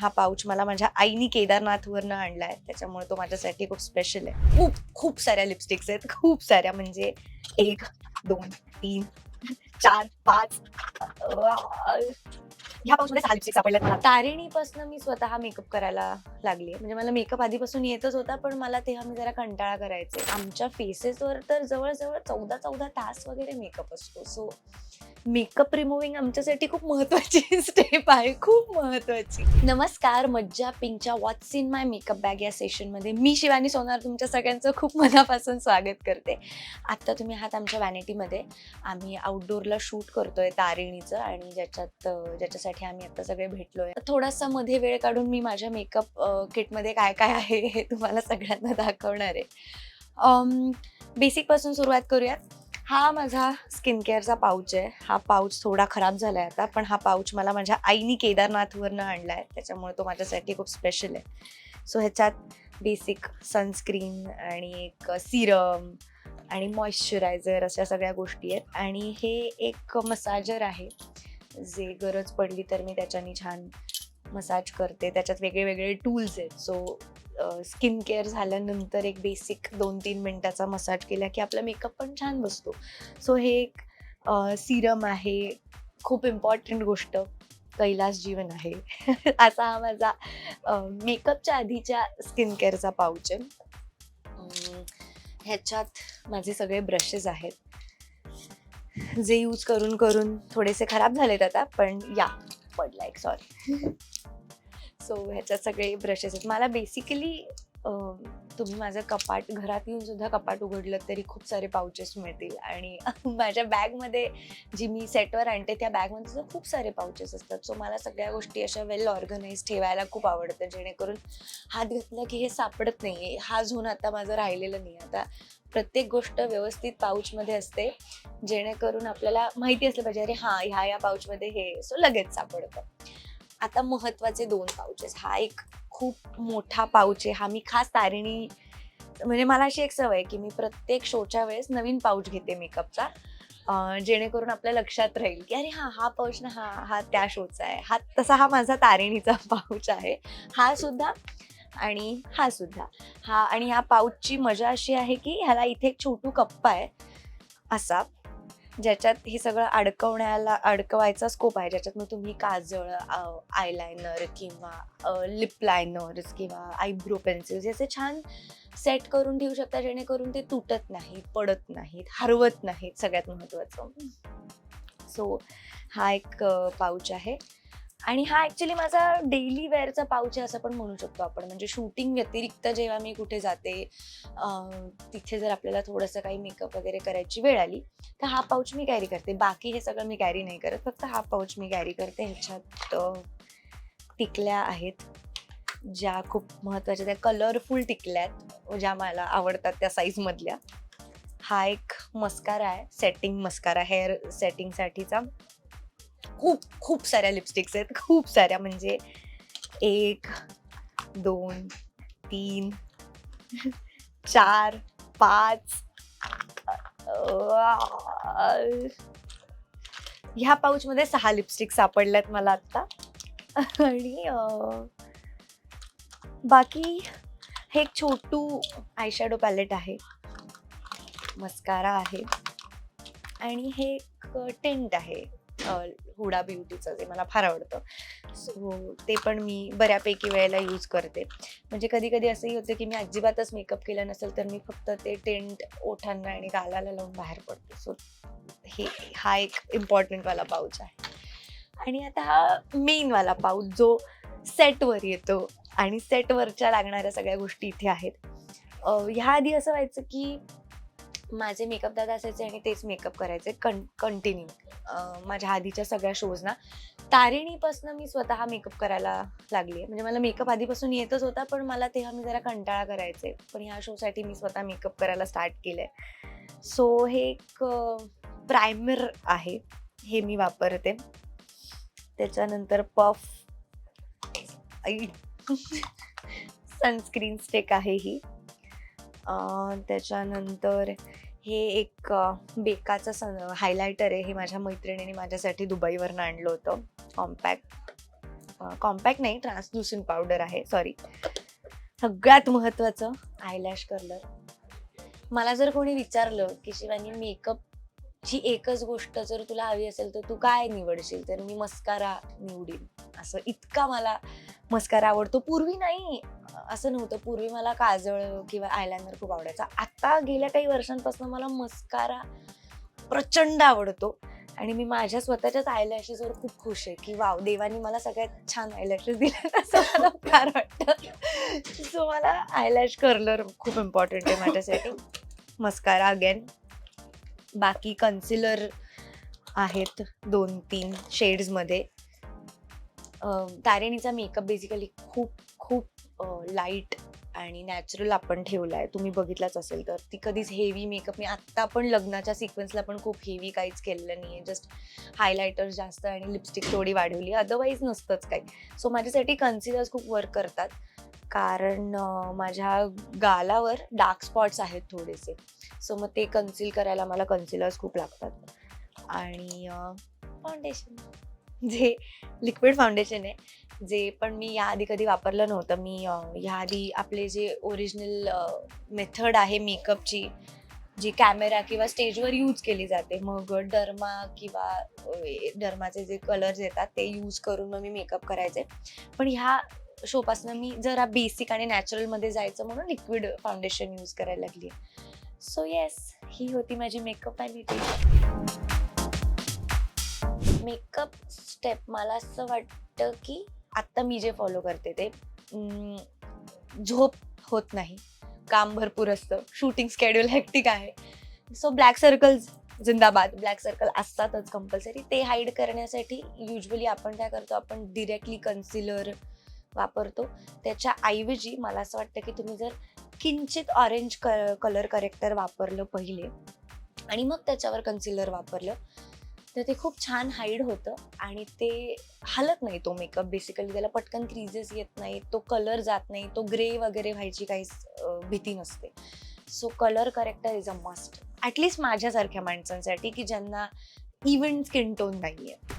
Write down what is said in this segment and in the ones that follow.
हा पाऊच मला माझ्या आईनी केदारनाथवरनं आणलाय. त्याच्यामुळे तो माझ्यासाठी खूप स्पेशल आहे. खूप खूप साऱ्या लिपस्टिक्स आहेत. खूप साऱ्या म्हणजे एक दोन तीन चार पाच ह्या पाऊचमध्ये सहा लिपस्टिक सापडल्यात मला. तारिणीपासून मी स्वतः मेकअप करायला लागली म्हणजे मला मेकअप आधीपासून येतच होता पण मला तेव्हा मी जरा कंटाळा करायचे. आमच्या फेसेसवर तर जवळजवळ चौदा चौदा तास वगैरे मेकअप असतो. सो मेकअप रिमूव्हिंग आमच्यासाठी खूप महत्वाची स्टेप आहे. खूप महत्वाची. नमस्कार मज्जा पिंकच्या what's in my makeup bag या सेशनमध्ये मी शिवानी सोनार तुमच्या सगळ्यांचं खूप मनापासून स्वागत करते. आत्ता तुम्ही आहात आमच्या वॅनिटीमध्ये आम्ही आउटडोअरला शूट करतोय तारिणीचं आणि ज्याच्यात ज्याच्यासाठी आम्ही आता सगळे भेटलोय. थोडासा मध्ये वेळ काढून मी माझ्या मेकअप किटमध्ये काय काय आहे हे तुम्हाला सगळ्यांना दाखवणार आहे. बेसिकपासून सुरुवात करूयात. हा माझा स्किन केअरचा पाऊच आहे. हा पाऊच थोडा खराब झाला आहे आता पण हा पाऊच मला माझ्या आईनी केदारनाथवरनं आहे त्याच्यामुळे तो माझ्यासाठी खूप स्पेशल आहे. सो ह्याच्यात बेसिक सनस्क्रीन आणि एक सिरम आणि मॉइश्चरायझर अशा सगळ्या गोष्टी आहेत. आणि हे एक मसाजर आहे. जे गरज पडली तर मी त्याच्याने छान मसाज करते. त्याच्यात वेगळे वेगळे टूल्स आहेत. सो स्किन केअर झाल्यानंतर एक बेसिक दोन तीन मिनटाचा मसाज केला की आपला मेकअप पण छान बसतो. सो हे एक सिरम आहे. खूप इम्पॉर्टंट गोष्ट. कैलास जीवन आहे. असा हा माझा मेकअपच्या आधीच्या स्किन केअरचा पाऊच आहे. ह्याच्यात माझे सगळे ब्रशेस आहेत. जे यूज करून करून थोडेसे खराब झालेत आता पण या पडला एक सॉरी सो ह्याच्यात सगळे ब्रशेस आहेत. मला बेसिकली तुम्ही माझं कपाट घरात येऊन सुद्धा कपाट उघडलं तरी खूप सारे पाउचेस मिळतील. आणि माझ्या बॅगमध्ये जी मी सेटवर आणते त्या बॅगमध्ये सुद्धा खूप सारे पाउचेस असतात. सो मला सगळ्या गोष्टी अशा वेल ऑर्गनाईज ठेवायला खूप आवडतं. जेणेकरून हात घातला की हे सापडत नाही हा झोन आता माझं राहिलेलं नाही. आता प्रत्येक गोष्ट व्यवस्थित पाऊचमध्ये असते. जेणेकरून आपल्याला माहिती असलं पाहिजे अरे हां ह्या या पाऊचमध्ये हे. सो लगेच सापडतं. आता महत्त्वाचे दोन पाऊचेस हा एक खूप मोठा पाऊच आहे. हा मी खास तारिणी म्हणजे मला अशी एक सवय आहे की मी प्रत्येक शोच्या वेळेस नवीन पाऊच घेते मेकअपचा जेणेकरून आपल्या लक्षात राहील की अरे हा हा पाऊच ना हा हा त्या शोचा आहे. हा तसा हा माझा तारिणीचा पाऊच आहे. हा सुद्धा आणि हा सुद्धा. हा आणि ह्या पाऊचची मजा अशी आहे की ह्याला इथे एक छोटू कप्पा आहे. असा. ज्याच्यात हे सगळं अडकवण्याला अडकवायचा स्कोप आहे. ज्याच्यात मग तुम्ही काजळ आयलायनर किंवा लिप लायनर्स किंवा आयब्रो पेन्सिल्स याचे छान सेट करून ठेवू शकता जेणेकरून ते तुटत नाहीत पडत नाहीत हरवत नाहीत सगळ्यात महत्त्वाचं सो हा एक पाऊच आहे. आणि हा ऍक्च्युली माझा डेली वेअरचा पाऊच आहे असं पण म्हणू शकतो आपण. म्हणजे शूटिंग व्यतिरिक्त जेव्हा मी कुठे जाते तिथे जर आपल्याला थोडंसं काही मेकअप वगैरे करायची वेळ आली तर हा पाऊच मी कॅरी करते. बाकी हे सगळं मी कॅरी नाही करत. फक्त हा पाऊच मी कॅरी करते. ह्याच्यात टिकल्या आहेत. ज्या खूप महत्त्वाच्या त्या कलरफुल टिकल्या आहेत ज्या मला आवडतात त्या साईजमधल्या हा एक मस्कारा आहे. सेटिंग मस्कारा हेअर सेटिंगसाठीचा खूप खूप साऱ्या लिपस्टिक्स आहेत. खूप साऱ्या म्हणजे एक दोन तीन चार पाच ह्या पाऊचमध्ये सहा लिपस्टिक सापडल्यात मला आत्ता आणि बाकी हे एक छोटू आयशॅडो पॅलेट आहे. मस्कारा आहे. आणि हे एक टेंट आहे. हुडा ब्युटीचं जे मला फार आवडतं. सो ते पण मी बऱ्यापैकी वेळेला यूज करते. म्हणजे कधी कधी असंही होतं की मी अजिबातच मेकअप केला नसेल तर मी फक्त ते टेंट ओठांना आणि गालाला लावून बाहेर पडते. सो हे हा एक इम्पॉर्टंटवाला पाऊच आहे. आणि आता हा मेनवाला पाऊच जो सेटवर येतो आणि सेटवरच्या लागणाऱ्या सगळ्या गोष्टी इथे आहेत. ह्या आधी असं व्हायचं की माझे मेकअप दादा असायचे आणि तेच मेकअप करायचे कं कंटिन्यू माझ्या आधीच्या सगळ्या शोजना तारिणीपासून मी स्वतः मेकअप करायला लागली म्हणजे मला मेकअप आधीपासून येतच होता पण मला तेव्हा मी जरा कंटाळा करायचे. पण ह्या शोसाठी मी स्वतः मेकअप करायला स्टार्ट केलं आहे सो हे एक प्रायमर आहे. हे मी वापरते. त्याच्यानंतर पफ सनस्क्रीन स्टेक आहे ही. त्याच्यानंतर हे एक बेकाचं सन हायलायटर आहे. हे माझ्या मैत्रिणीने माझ्यासाठी दुबईवरनं आणलं होतं. कॉम्पॅक्ट कॉम्पॅक्ट नाही ट्रान्सल्युशन पावडर आहे. सॉरी सगळ्यात महत्वाचं आयलॅश कर्लर मला जर कोणी विचारलं की शिवानी मेकअप जी एकच गोष्ट जर तुला हवी असेल तर तू काय निवडशील? तर मी मस्कारा निवडीन. असं इतका मला मस्कारा आवडतो. पूर्वी नाही. असं नव्हतं. पूर्वी मला काजळ किंवा आयलाइनर खूप आवडायचा. आता गेल्या काही वर्षांपासून मला मस्कारा प्रचंड आवडतो. आणि मी माझ्या स्वतःच्याच आयलॅशेसवर खूप खुश आहे की वाव देवानी मला सगळ्यात छान आयलॅशेस दिले असं मला फार वाटतं. सो मला आयलॅश कर्लर खूप इम्पॉर्टंट आहे माझ्यासाठी. मस्कारा अगेन बाकी कन्सिलर आहेत दोन तीन शेड्समध्ये तारेणीचा मेकअप बेसिकली खूप खूप लाइट आणि नॅचरल आपण ठेवला आहे तुम्ही बघितलाच असेल तर. ती कधीच हेवी मेकअप मी आत्ता पण लग्नाच्या सिक्वेन्सला पण खूप हेवी काहीच केलेलं नाही आहे जस्ट हायलायटर जास्त आणि लिपस्टिक थोडी वाढवली. अदरवाईज नसतंच काही. सो माझ्यासाठी कन्सिलर्स खूप वर्क करतात. कारण माझ्या गालावर डार्क स्पॉट्स आहेत थोडेसे. सो मग ते कन्सील करायला मला कन्सिलर्स खूप लागतात. आणि फाउंडेशन जे लिक्विड फाउंडेशन आहे जे पण मी याआधी कधी वापरलं नव्हतं. मी याआधी आपले जे ओरिजिनल मेथड आहे मेकअपची जी कॅमेरा किंवा स्टेजवर यूज केली जाते. मग डर्मा किंवा डर्माचे जे कलर्स येतात ते यूज करून मग मी मेकअप करायचे. पण ह्या शोपासनं मी जरा बेसिक आणि नॅचरलमध्ये जायचं म्हणून लिक्विड फाउंडेशन यूज करायला लागली सो येस ही होती माझी मेकअप वॅनिटी मेकअप स्टेप मला असं वाटतं की आत्ता मी जे फॉलो करते ते झोप होत नाही. काम भरपूर असतं. शूटिंग स्केड्यूल हॅक्टिक आहे. सो ब्लॅक सर्कल्स जिंदाबाद. ब्लॅक सर्कल असतातच कंपल्सरी ते हाईड करण्यासाठी युजली आपण काय करतो? आपण डिरेक्टली कन्सिलर वापरतो. त्याच्या ऐवजी मला असं वाटतं की तुम्ही जर किंचित ऑरेंज क कलर करेक्टर वापरलं पहिले आणि मग त्याच्यावर कन्सिलर वापरलं तर ते खूप छान हाईड होतं आणि ते हलत नाही तो मेकअप बेसिकली त्याला पटकन क्रीजेस येत नाही तो कलर जात नाही तो ग्रे वगैरे व्हायची काहीच भीती नसते. So colour corrector is a must at least माझ्यासारख्या माणसांसाठी की ज्यांना इव्हन स्किन टोन नाही आहे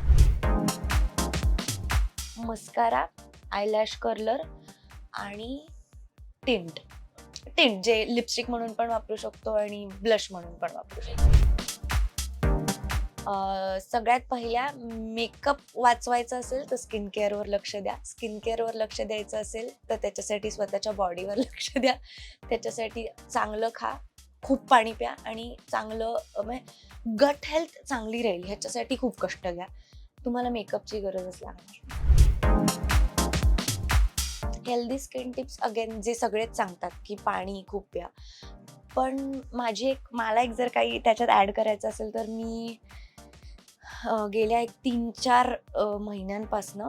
मस्कारा. आयलॅश कर्लर आणि टिंट टिंट जे लिपस्टिक म्हणून पण वापरू शकतो आणि ब्लश म्हणून पण वापरू शकतो. सगळ्यात पहिल्या मेकअप वाचवायचा असेल तर स्किन केअरवर लक्ष द्या. स्किन केअरवर लक्ष द्यायचं असेल तर त्याच्यासाठी स्वतःच्या बॉडीवर लक्ष द्या. त्याच्यासाठी चांगलं खा खूप पाणी प्या आणि चांगलं म्हणजे गट हेल्थ चांगली राहील. ह्याच्यासाठी खूप कष्ट घ्या. तुम्हाला मेकअपची गरजच लागणार. हेल्दी स्किन टिप्स अगेन जे सगळेच सांगतात की पाणी खूप प्या. पण माझी एक मला एक जर काही त्याच्यात ॲड करायचं असेल तर मी गेल्या एक तीन चार महिन्यांपासनं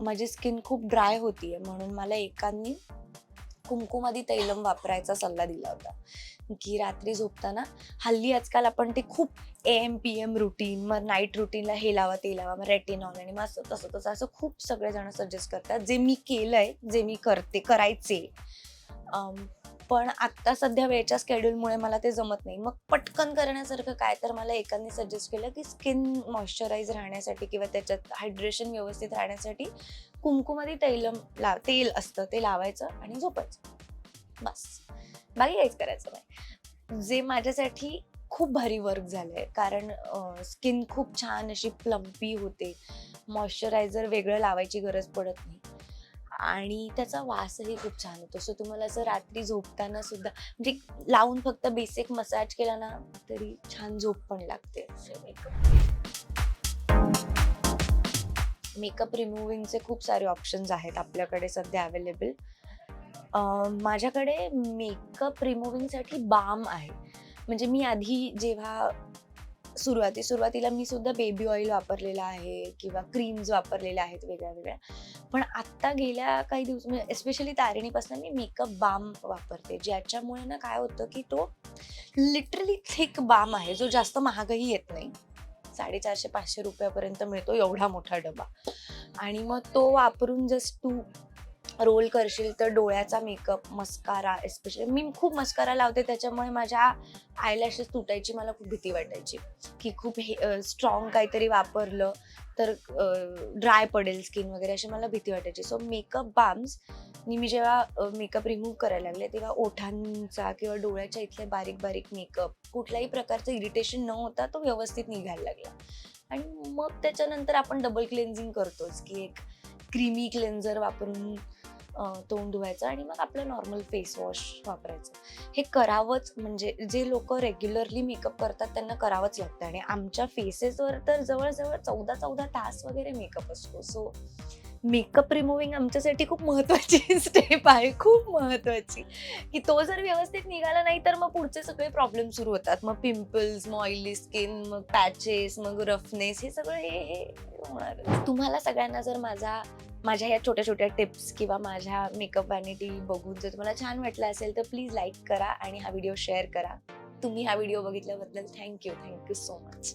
माझी स्किन खूप ड्राय होती आहे म्हणून मला एकांनी कुमकुमादी तैलम वापरायचा सल्ला दिला होता. की रात्री झोपताना हल्ली आजकाल आपण ते खूप A M P M routine मग नाईट रुटीनला हे लावा ते लावा मग रेटिनॉल आणि मग असं तसं तसं असं खूप सगळेजण सजेस्ट करतात. जे मी केलंय जे मी करते करायचे पण आत्ता सध्या वेळच्या स्केड्यूलमुळे मला ते जमत नाही. मग पटकन करण्यासारखं काय? तर मला एकाने सजेस्ट केलं की स्किन मॉइश्चराईज राहण्यासाठी किंवा त्याच्यात हायड्रेशन व्यवस्थित राहण्यासाठी कुंकूमध्ये तैलम लाव तेल असतं ते लावायचं आणि झोपायचं. बस. बाकी काहीच करायचं नाही. जे माझ्यासाठी खूप भारी वर्क झालंय. कारण स्किन खूप छान अशी प्लम्पी होते. मॉइश्चरायझर वेगळं लावायची गरज पडत नाही. आणि त्याचा वासही खूप छान होतो. सो तुम्हाला असं रात्री झोपताना सुद्धा म्हणजे लावून फक्त बेसिक मसाज केला ना तरी छान झोप पण लागते. मेकअप रिमूव्हिंगचे खूप सारे ऑप्शन्स आहेत आपल्याकडे सध्या अवेलेबल माझ्याकडे मेकअप रिमूव्हिंगसाठी बाम आहे. म्हणजे मी आधी जेव्हा सुरुवाती सुरुवातीला मी सुद्धा बेबी ऑइल वापरलेला आहे किंवा क्रीम्स वापरलेल्या आहेत वेगळ्या वेगळ्या पण आत्ता गेल्या काही दिवस म्हणजे एस्पेशली तारिणीपासून मी मेकअप बाम वापरते ज्याच्यामुळे ना काय होतं की तो लिटरली थिक बाम आहे जो जास्त महागही येत नाही. साडेचारशे पाचशे रुपयापर्यंत मिळतो एवढा मोठा डबा. आणि मग तो वापरून जस्ट तू रोल करशील तर डोळ्याचा मेकअप मस्कारा एस्पेशली मी खूप मस्कारा लावते त्याच्यामुळे माझ्या आयलॅशेस तुटायची मला खूप भीती वाटायची. की खूप हे स्ट्रॉंग काहीतरी वापरलं तर ड्राय पडेल स्किन वगैरे अशी मला भीती वाटायची. सो मेकअप बाम्स मी जेव्हा मेकअप रिमूव्ह करायला लागले तेव्हा ओठांचा किंवा डोळ्याच्या इथले बारीक बारीक मेकअप कुठल्याही प्रकारचं इरिटेशन न होता तो व्यवस्थित निघायला लागला. आणि मग त्याच्यानंतर आपण डबल क्लेन्झिंग करतोच की एक क्रीमी क्लेन्झर वापरून तोंड धुवायचं आणि मग आपलं नॉर्मल फेस वॉश वापरायचं. हे करावंच म्हणजे जे लोक रेग्युलरली मेकअप करतात त्यांना करावंच लागतं आणि आमच्या फेसेसवर तर जवळजवळ चौदा चौदा तास वगैरे मेकअप असतो. सो मेकअप रिमूविंग आमच्यासाठी खूप महत्वाची स्टेप आहे. खूप महत्वाची. की तो जर व्यवस्थित निघाला नाही तर मग पुढचे सगळे प्रॉब्लेम सुरू होतात. मग पिंपल्स मग ऑइली स्किन मग पॅचेस मग रफनेस हे सगळं हे हे होणार तुम्हाला सगळ्यांना जर माझा माझ्या या छोट्या छोट्या टिप्स किंवा माझ्या मेकअप वॅनिटी बघून जर तुम्हाला छान वाटलं असेल तर प्लीज लाईक करा आणि हा व्हिडिओ शेअर करा. तुम्ही हा video बघितल्याबद्दल thank you thank you so much.